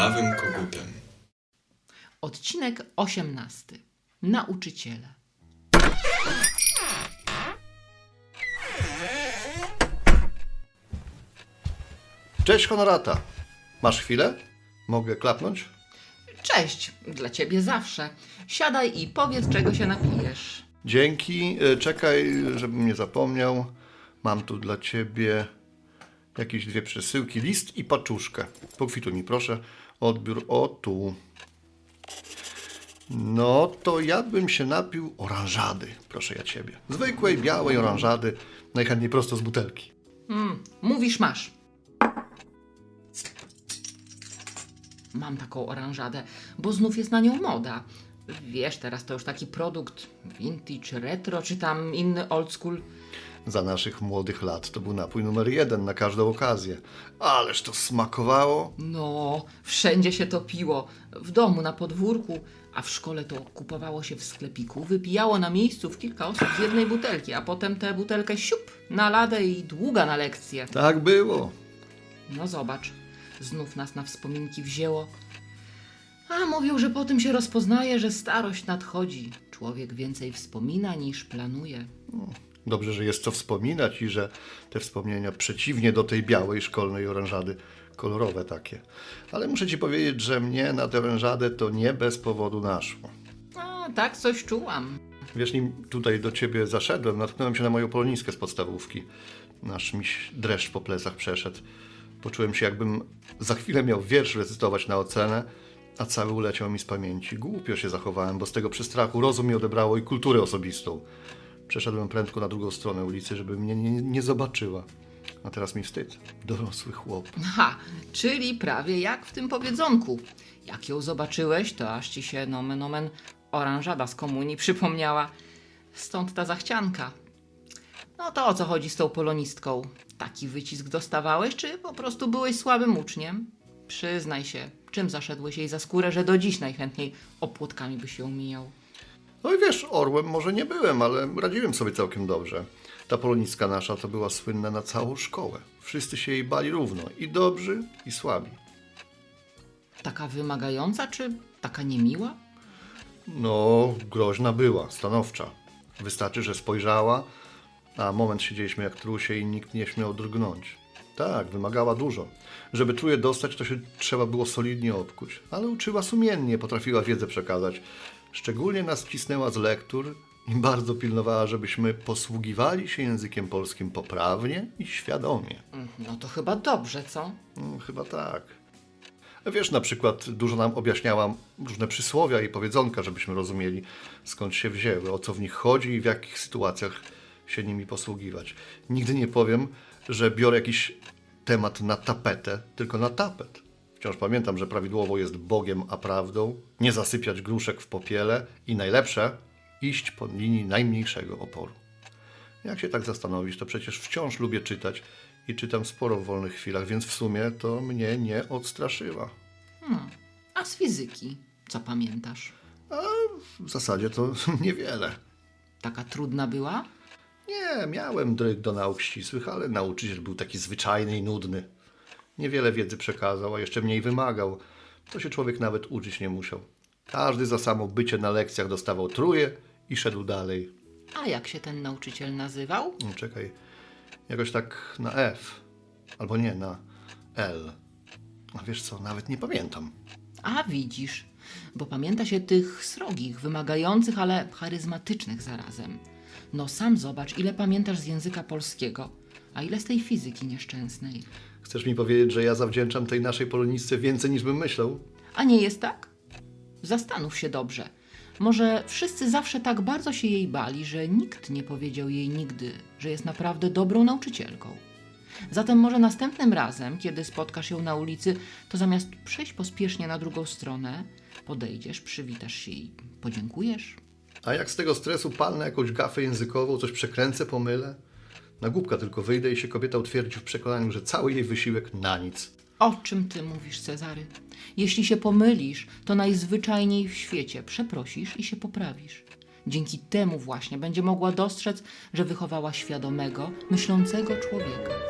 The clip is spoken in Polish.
Kulawym kogutem. Odcinek 18. Nauczyciele. Cześć Honorata. Masz chwilę? Mogę klapnąć? Cześć, dla ciebie zawsze. Siadaj i powiedz, czego się napijesz. Dzięki. E, Czekaj, żebym nie zapomniał. Mam tu dla ciebie jakieś dwie przesyłki, list i paczuszkę. Pokwituj mi proszę. Odbiór o tu. No to ja bym się napił oranżady, proszę ja ciebie. Zwykłej, białej oranżady, najchętniej prosto z butelki. Mówisz, masz. Mam taką oranżadę, bo znów jest na nią moda. Wiesz, teraz to już taki produkt vintage, retro, czy tam inny old school. Za naszych młodych lat to był napój numer jeden na każdą okazję. Ależ to smakowało. No, wszędzie się to piło. W domu, na podwórku, a w szkole to kupowało się w sklepiku. Wypijało na miejscu w kilka osób z jednej butelki, a potem tę butelkę siup na ladę i długa na lekcję. Tak było. No zobacz, znów nas na wspominki wzięło. A mówił, że po tym się rozpoznaje, że starość nadchodzi. Człowiek więcej wspomina niż planuje. Dobrze, że jest co wspominać i że te wspomnienia przeciwnie do tej białej szkolnej oranżady, kolorowe takie. Ale muszę ci powiedzieć, że mnie na tę oranżadę to nie bez powodu naszło. A, tak coś czułam. Wiesz, nim tutaj do ciebie zaszedłem, natknąłem się na moją poloniskę z podstawówki. Nasz miś dreszcz po plecach przeszedł. Poczułem się, jakbym za chwilę miał wiersz recytować na ocenę, a cały uleciał mi z pamięci. Głupio się zachowałem, bo z tego przestrachu rozum mi odebrało i kulturę osobistą. Przeszedłem prędko na drugą stronę ulicy, żeby mnie nie, nie zobaczyła. A teraz mi wstyd. Dorosły chłop. Ha, czyli prawie jak w tym powiedzonku. Jak ją zobaczyłeś, to aż ci się nomen omen oranżada z komunii przypomniała. Stąd ta zachcianka. No to o co chodzi z tą polonistką? Taki wycisk dostawałeś, czy po prostu byłeś słabym uczniem? Przyznaj się, czym zaszedłeś jej za skórę, że do dziś najchętniej opłotkami byś ją mijał? No i wiesz, orłem może nie byłem, ale radziłem sobie całkiem dobrze. Ta polonistka nasza to była słynna na całą szkołę. Wszyscy się jej bali równo, i dobrzy, i słabi. Taka wymagająca, czy taka niemiła? No, groźna była, stanowcza. Wystarczy, że spojrzała, a moment siedzieliśmy jak trusie i nikt nie śmiał drgnąć. Tak, wymagała dużo. Żeby czuje dostać, to się trzeba było solidnie obkuć. Ale uczyła sumiennie, potrafiła wiedzę przekazać. Szczególnie nas cisnęła z lektur i bardzo pilnowała, żebyśmy posługiwali się językiem polskim poprawnie i świadomie. No to chyba dobrze, co? No, chyba tak. Wiesz, na przykład dużo nam objaśniała różne przysłowia i powiedzonka, żebyśmy rozumieli skąd się wzięły, o co w nich chodzi i w jakich sytuacjach się nimi posługiwać. Nigdy nie powiem, że biorę jakiś temat na tapetę, tylko na tapet. Wciąż pamiętam, że prawidłowo jest Bogiem a prawdą, nie zasypiać gruszek w popiele i najlepsze, iść po linii najmniejszego oporu. Jak się tak zastanowić, to przecież wciąż lubię czytać i czytam sporo w wolnych chwilach, więc w sumie to mnie nie odstraszyła. A z fizyki, co pamiętasz? W zasadzie to niewiele. Taka trudna była? Nie, miałem dryg do nauk ścisłych, ale nauczyciel był taki zwyczajny i nudny. Niewiele wiedzy przekazał, a jeszcze mniej wymagał. To się człowiek nawet uczyć nie musiał. Każdy za samo bycie na lekcjach dostawał truje i szedł dalej. A jak się ten nauczyciel nazywał? No, czekaj, jakoś tak na F. Albo nie, na L. A wiesz co, nawet nie pamiętam. A widzisz, bo pamięta się tych srogich, wymagających, ale charyzmatycznych zarazem. No sam zobacz, ile pamiętasz z języka polskiego, a ile z tej fizyki nieszczęsnej. Chcesz mi powiedzieć, że ja zawdzięczam tej naszej polonistce więcej niż bym myślał? A nie jest tak? Zastanów się dobrze. Może wszyscy zawsze tak bardzo się jej bali, że nikt nie powiedział jej nigdy, że jest naprawdę dobrą nauczycielką. Zatem może następnym razem, kiedy spotkasz ją na ulicy, to zamiast przejść pospiesznie na drugą stronę, podejdziesz, przywitasz się i podziękujesz. A jak z tego stresu palnę jakąś gafę językową, coś przekręcę, pomylę? Na głupka tylko wyjdę i się kobieta utwierdzi w przekonaniu, że cały jej wysiłek na nic. O czym ty mówisz, Cezary? Jeśli się pomylisz, to najzwyczajniej w świecie przeprosisz i się poprawisz. Dzięki temu właśnie będzie mogła dostrzec, że wychowała świadomego, myślącego człowieka.